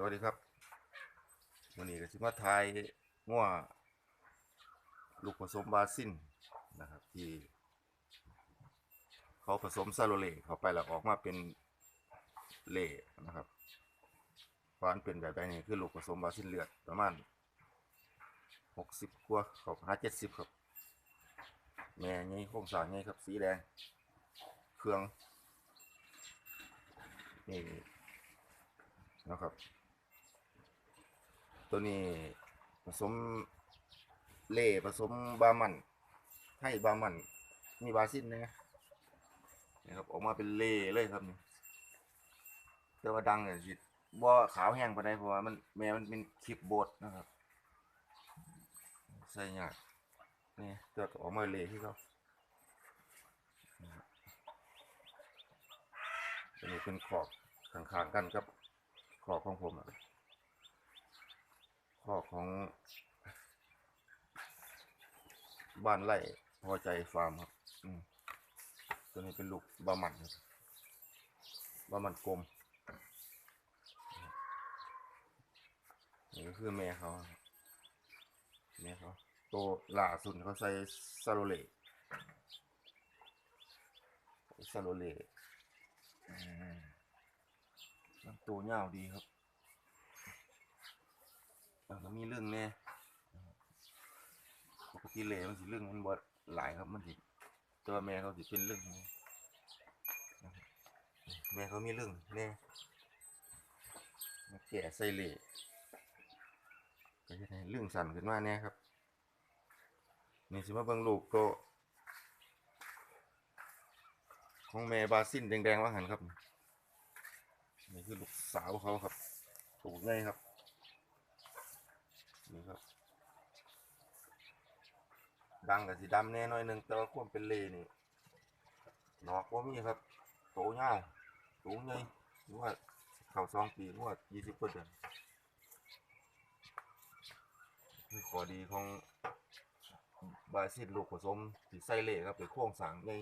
สวัสดีครับวันนี้ก็สิมาทายง่วลูกผสมบาซินนะครับ ที่ เขาผสมซาโรเลเข้าไปแล้วออกมาเป็นเล่นะครับฟานเป็นแบบนี่คือลูกผสมบาซินเลือดประมาณหกสิบกว่าเขาหาเจ็ดสิบครับ แม่ไงโครงสร้างไงครับ สีแดง เครื่องนี่นะครับ ตัวนี้ผสมเล่ผสมบามันให้บามัน มีบาซินนะนะครับออกมาเป็นเล่เลยครับนี่แต่ว่าดังเนี่ยสิบ่ขาวแห้งไปได้เพราะว่ามันแม่มันเป็นคลิปโบดนะครับใส่ยากนี่ตัวออกมาเล่ที่เขานะครับตัวนี้เป็นขอบข้างๆกันครับขอบของผมอะ ข้อของบ้านไร่พอใจฟาร์มครับตัวนี้เป็นลูกบะหมันบะหมันกลมนี่ก็คือแม่เขาแม่เขาโตล่าสุดเขาใส่ซาโรเล่ซาโรเล่ตัวยาวดีครับ มันก็มีเรื่องแน่ปกติเลยมันสิเรื่องมันบ่หลายครับมันสิตัวแม่เขาสิเป็นเรื่องแม่เขามีเรื่องแน่มาแก่ใส่เหล่ก็จะให้เรื่องสั่นขึ้นมาแน่ครับนี่สิมาเบิ่งลูกโตของแม่บาซินแดงๆว่าหันครับ นี่คือลูกสาวเขาครับ ถูกไงครับ นี่ครับ ดังกับสีดำแน่น่อยหนึงแต่ว่าควมเป็นเลนี่นอกว่ามีครับ โตเงาวสูงใหญ่นวดเข่าสองปีนวดยี่สิบเปอร์เซ็นต์นี่ข้อดีของบาซิลลูกผสมสีไส้เล่ครับเป็นโค้งสร้างใหญ่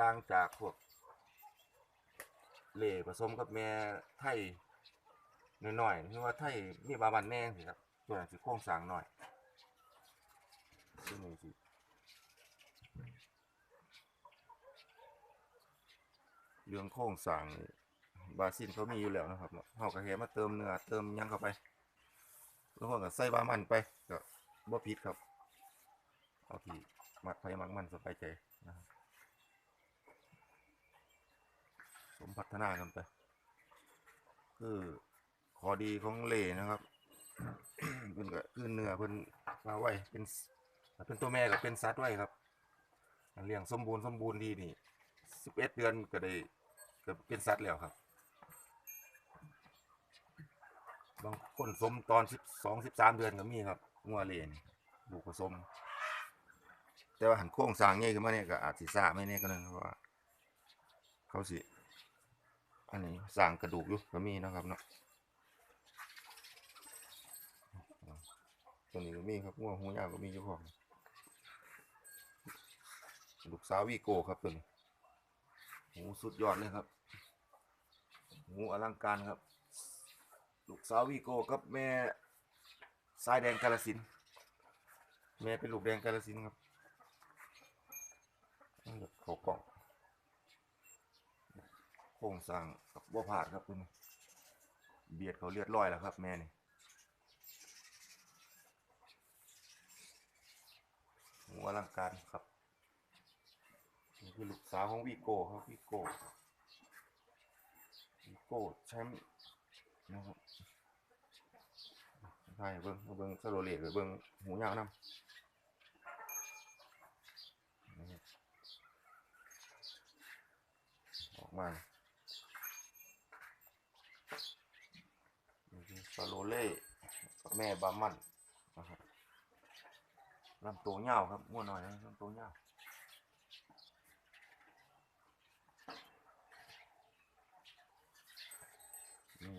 ต่างจากพวกเล่ผสมกับแม่ไทย น้อยๆคือว่าไทยมีบาบันแน่สิครับตัวนั้นสิโครงสร้างหน่อยตัวนี้สิเรื่องโครงสร้างบาซินเขามีอยู่แล้วนะครับเนาะเฮาก็แค่มาเติมเนื้อเติมยังเข้าไปแล้วก็ใส่บามันไปก็บ่ผิดครับเอาที่มักไผมักมันสบายใจนะครับสมพัฒนากันไป คือ ข้อดีของเล่นะครับเพิ่นก็คือเนื้อเพิ่นมาไว้เป็นเป็นตัวแม่ก็เป็นสัตว์ไว้ครับเลี้ยงสมบูรณ์สมบูรณ์ดีนี่สิบเอ็ดเดือนก็ได้ก็เป็นสัตว์แล้วครับบางคนสมตอนสิบสองสิบสามเดือนก็มีครับงัวเลนลูกผสม แต่ว่าหันโค้งสร้างใหญ่ขึ้นมาเนี่ยก็อาจสิซาไม่แน่ก็นึงเพราะว่าเขาสิ อันนี้สางกระดูกอยู่ก็มีนะครับเนาะ ตัวนี้ก็มีครับงัวหูยาวก็มีอยู่พอมลูกสาววีโก้ครับตัวนี้หูสุดยอดเลยครับหูอลังการครับ ลูกสาววีโก้กับแม่สายแดงกาลสินแม่เป็นลูกแดงกาลสินครับนี่แบบเขากล่องโครงสร้างกับบ่ผาดครับคุณเบียดเขาเลือดร้อยแล้วครับแม่นี่หัว อลังการครับนี่คือลูกสาวของวีโก้ครับวีโก้วีโก้แชมป์นะครับใช่เบิ้งเบิ้งสโลเลตหรือเบิ้งหูยาวน้ำนะครับออกมานี่คือซาโลเล่แม่บามัน ลำตัวเงาวครับง่วหน่อยนะลำตัวเงาวนี่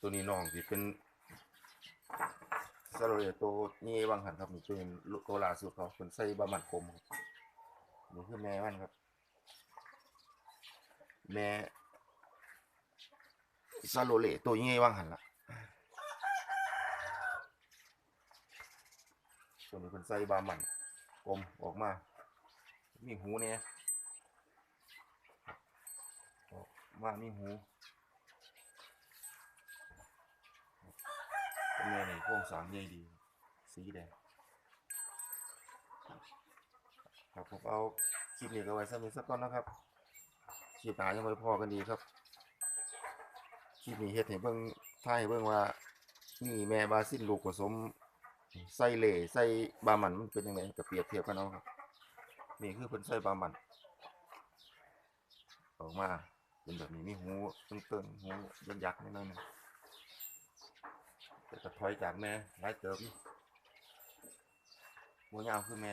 ตัวนี้น้องที่เป็นซาโลเล่ตัวนี้บางหันครับนี่เป็นลูกตัวล่าสุดเขาเป็นใส่บามันกลมครับนี่คือแม่มันครับ แม่ซาโลเลตัวยังไงว่างหันละ ตัวนี้เป็นไซบามันกลมออกมา มีหูเนี่ยออกมามีหูตัวแม่นี่โครงสร้างใหญ่ดี สีแดงครับผมเอาคลิปนี้ก็ไว้สักนิดสักก่อนนะครับคลิปหนายังไว้พอกันดีครับคลิปนี้เฮ็ดให้เบิ่งท่ายเบิ่งว่ามีแม่บาซินลูกผสม ไส้เหล่ไส้บาหมันมันเป็นยังไงก็เปรียบเทียบกันเอาครับนี่คือเพิ่นไส้บาหมัน ออกมาเป็นแบบนี้มีหูตึงๆหูยักษ์ๆนิดหน่อยนึงแต่ก็ถอยจากแม่หลายเติบอยู่หัวยาวคือแม่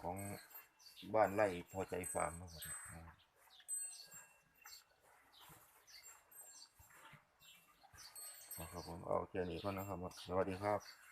ของบ้านไร่พอใจฟาร์มนะครับอ่าครับผม เอาแค่นี้ก่อนนะครับ สวัสดีครับ